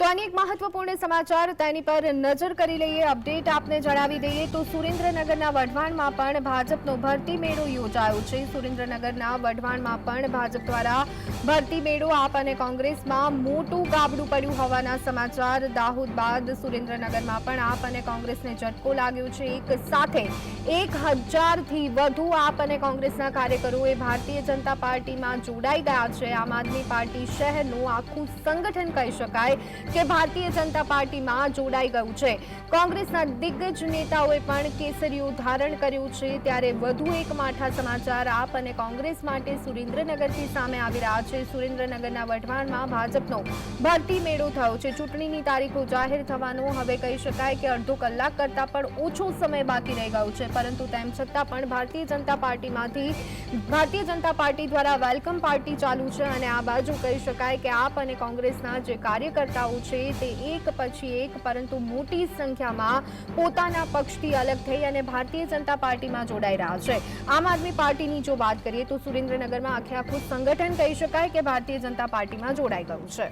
તો અનેક મહત્વપૂર્ણ સમાચાર તેની પર નજર કરી લઈએ. અપડેટ આપને જણાવી દઈએ તો સુરેન્દ્રનગરના વઢવાણમાં પણ ભાજપનો ભરતી મેળો યોજાયો છે. સુરેન્દ્રનગરના વઢવાણમાં પણ ભાજપ દ્વારા ભરતી મેળો આપ અને કોંગ્રેસમાં મોટું ગાબડું પડ્યું હોવાના સમાચાર. દાહોદ બાદ સુરેન્દ્રનગરમાં પણ આપ અને કોંગ્રેસને ઝટકો લાગ્યો છે. એક સાથે એક હજારથી વધુ આપ અને કોંગ્રેસના કાર્યકરોએ ભારતીય જનતા પાર્ટીમાં જોડાઈ ગયા છે. આમ આદમી પાર્ટી શહેરનું આખું સંગઠન કહી શકાય કે ભારતીય જનતા પાર્ટીમાં જોડાઈ ગયું છે. કોંગ્રેસના દિગ્ગજ નેતાઓએ પણ કેસરીઓ ધારણ કર્યું છે. ત્યારે વધુ એક માઠા સમાચાર આપ અને કોંગ્રેસ માટે સુરેન્દ્રનગરથી સામે આવી રહ્યા છે. સુરેન્દ્રનગરના વઢવાણમાં ભાજપનો ભરતી મેળો થયો છે. ચૂંટણીની તારીખો જાહેર થવાનો હવે કહી શકાય કે અડધો કલાક કરતાં પણ ઓછો સમય બાકી રહી ગયો છે. પરંતુ તેમ છતાં પણ ભારતીય જનતા પાર્ટીમાંથી ભારતીય જનતા પાર્ટી દ્વારા વેલકમ પાર્ટી ચાલુ છે અને આ બાજુ કહી શકાય કે આપ અને કોંગ્રેસના જે કાર્યકર્તાઓ છે તે એક પછી એક, પરંતુ મોટી સંખ્યામાં પોતાના પક્ષથી અલગ થઈ અને ભારતીય જનતા પાર્ટીમાં જોડાઈ રહ્યા છે. આમ આદમી પાર્ટીની જો વાત કરીએ તો સુરેન્દ્રનગરમાં આખે આખું સંગઠન કહી શકાય કે ભારતીય જનતા પાર્ટીમાં જોડાઈ ગયું છે.